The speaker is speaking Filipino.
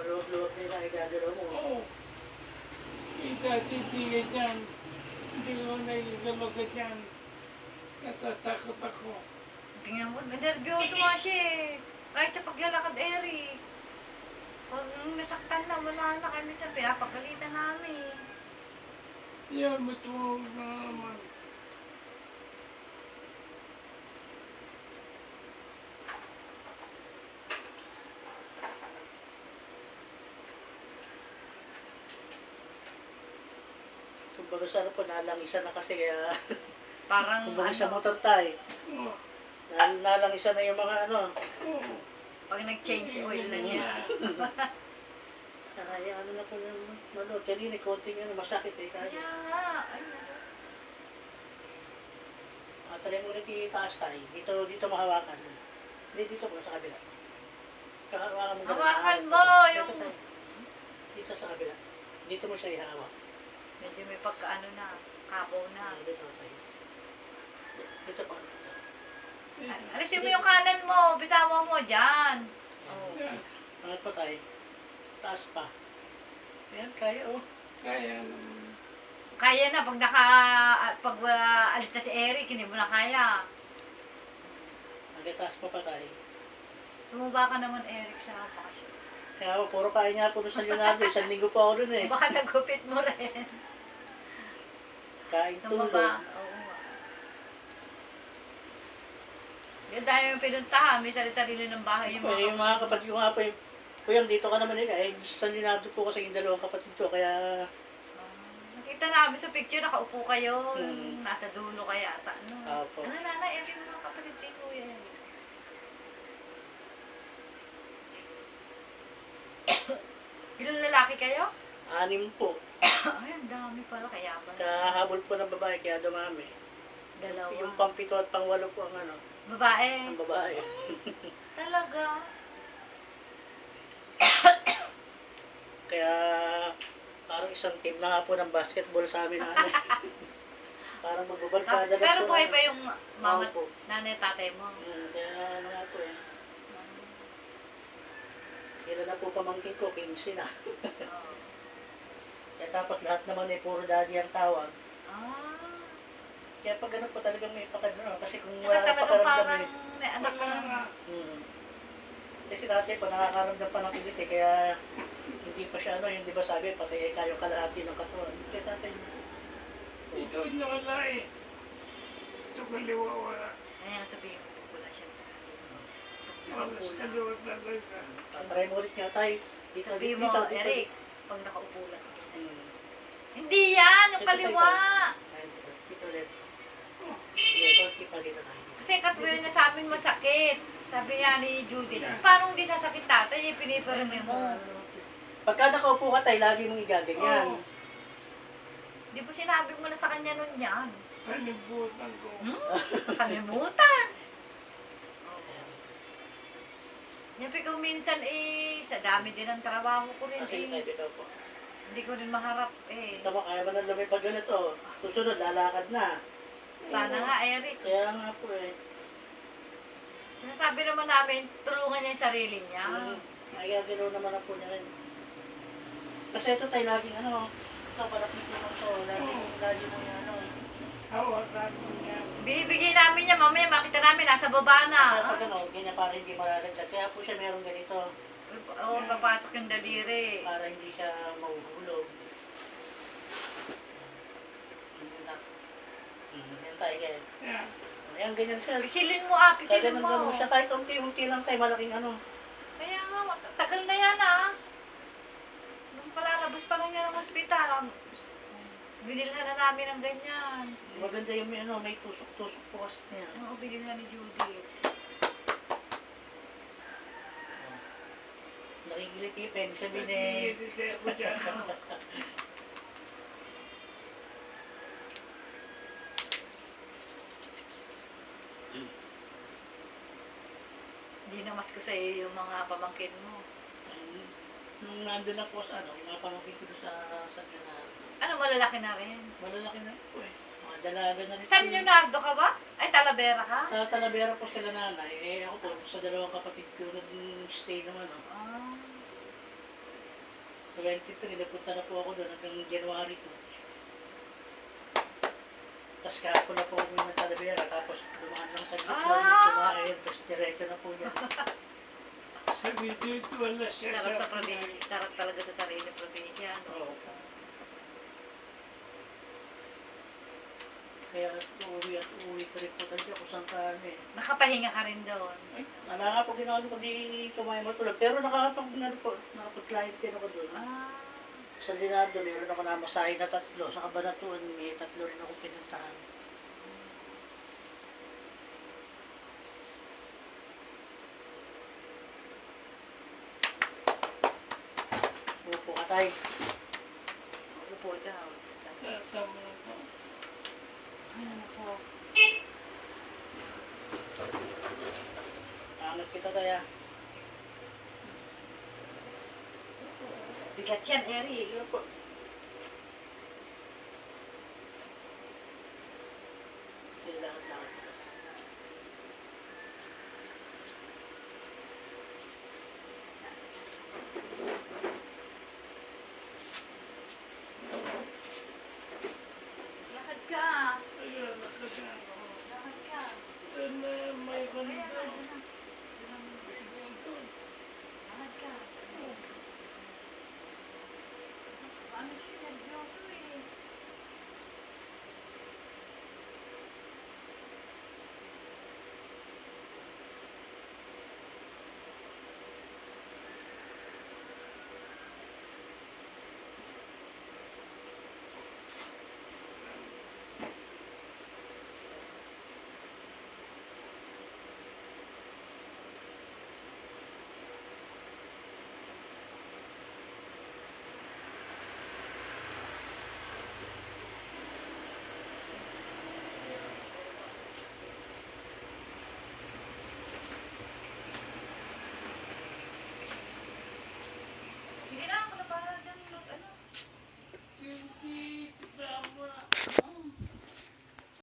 Maluwag-luwag nila ay gagalaw mo. Oo. Kita titigil yan. Hindi ko nagigalagat yan. Natatakot ako. Tingnan mo, nervyoso nga siya eh. Kahit sa paglalakad, Eric. Pag nasaktan na, wala na kami sa pinapagalitan namin. Yan, matuwag na naman. Kumbaga sa ano po, nalangisan na kasi kaya Parang kumbaga sa ano, motor tayo. Oo. Nal- nalangisan na yung mga ano. Oo. pag nag-change oil na siya. Kaya ano na po yung maluwag. Kanina konting ano, masakit eh. Kaya Kaya, nga, ay, ano. ah, try mo ulit itaas tayo. Dito, dito mahawakan. Hindi, dito po sa kabila. Kahawakan mo. ganun. Hawakan mo Dito yung- tayo. Dito sa kabila. Dito mo siya ihawak. Medyo may pagkaano na, kabaw na. Dito pa. Al- Alisin mo yung kanan mo, bitawan mo dyan. Oh. Angat pa tayo. Taas pa. Ayan, kaya oh. Kaya naman. Kaya na, pag naka, pag uh, alis na si Eric, hindi mo na kaya. Nagataas pa pa tayo. Tumaba ka naman, Eric, sa bakasyon. Kaya ako, puro kain nga po sa Leonardo. Isang linggo pa ako doon eh. Baka nagupit mo rin. Kain tulog. Tumaba. Oo nga. Yung dahil yung pinuntahan, may sarili-sarili ng bahay yung Eh, mga yung mga kapatid ko nga po, eh, Kuyang, dito ka naman nila. Eh, sa Leonardo po kasi yung dalawang kapatid ko. Kaya, Ah, nakita namin sa picture, nakaupo kayo, Hmm. nasa dulo kaya ata. No? Opo. Ano na, na, Eric, mga kapatid din ko Ilang lalaki kayo? anim po. Ay, ang dami pala, kaya ba? Kahabol po ng babae, kaya dumami. Dalawa. Yung pampito at pangwalo po ang ano, Babae. ang babae. Talaga. Kaya, parang isang team na nga po ng basketball sa amin na ano. parang Ta- magbabalkada na Pero po. buhay pa yung mama, Opo. nanay, tatay mo. Hmm, kaya ano nga po eh. Sila na po pamangkin ko, 15 na. Kaya tapos lahat naman eh, puro daddy ang tawag. Ah. Kaya pag ganun po talagang may pakadano. Kasi kung Tsaka wala na talagang parang eh. may anak ka na. nga. Hmm. Kasi dati pa nakakaramdam pa ng kilit eh. Kaya hindi pa siya ano, yung di ba sabi, patay eh, kayo kalahati ng katawan. Kaya tatay, Ito na wala eh. Ito kaliwa wala. Kaya sabihin mo, wala siya. Tatry mo ulit nga Sabihin dito, mo, dito. Eric, pag nakaupo lang. Hmm. Hindi yan, yung kaliwa. Dito, ulit. Kasi katwil niya sa amin masakit. Sabi niya ni Judith, Yeah. parang hindi sasakit tatay, eh, pinipirme mo. Pagka nakaupo ka tayo, lagi mong igaganyan. Di ba sinabi mo na sa kanya nun yan? Kalibutan ko. Hmm? Kalimutan. Sabi ko minsan eh, sa dami din ng trabaho ko rin Kasi eh. tayo dito po. Hindi ko rin maharap eh. Tama, kaya mo na lumipad ganito. Susunod, lalakad na. Sana nga, Eric. Kaya nga po eh. Sinasabi naman namin, tulungan niya yung sarili niya. Mm, Nagagalaw naman po niya rin. Kasi ito tayo laging ano, ito parang ito mo to, laging, lagi mo yung ano. Hawakan mo niya. Binibigay namin niya, mamaya makita namin, nasa baba na. Kaya pag ano, ganyan para hindi malalaglag. Kaya po siya meron ganito, Oo, oh, papasok yung daliri. para hindi siya mahuhulog. Yan tayo ganyan. Yan. Ayan, ganyan siya. Pisilin mo ah, Kaya pisilin ganun ganun mo. siya, kahit unti-unti lang tayo, malaking ano. Kaya nga, tagal na yan ah. Nung palalabas pa lang yan ng ospital, ang- binilhan na namin ng ganyan. Maganda yung may ano, may tusok-tusok po kasi niya. Oo, binilhan ni Judith. Nakikiliti pa, ibig sabihin eh, Nagsigisisi ako dyan. Hindi namas ko sa iyo yung mga pamangkin mo. Nung nandun ako sa ano, pamangkin ko sa sa Leonardo. Ano, malalaki na rin. Malalaki na po eh. Mga dalaga na rin. San. Leonardo ka ba? Ay, Talavera ka? Sa Talavera po sila nanay. Eh ako po, sa dalawang kapatid ko nag-stay naman. Oh. Ah. 23, napunta na po ako doon hanggang January 2. Tapos kahapon na po kami ng Talavera, tapos dumaan lang sa gitna, Ah! kumain, tapos diretso na po yan. Sabi dito wala siya Sarap sa probinsya. Sarap talaga sa sarili probinsya. No? Oo. Kaya uuwi at uuwi ka rin po tayo kung saan ka ano eh. Nakapahinga ka rin doon. Ay, wala nga po ginawa ko, hindi kumain matulog. Pero nakakapag, ano po, nakapag-client din ako doon. Ah. Sa Linardo, meron ako namasahe na tatlo. Sa Kabanatuan, may tatlo rin ako pinuntahan. Tayo. Upo daw. Tatama na nako. Angat kita tayo. Bigat yan, Eri. Sige po.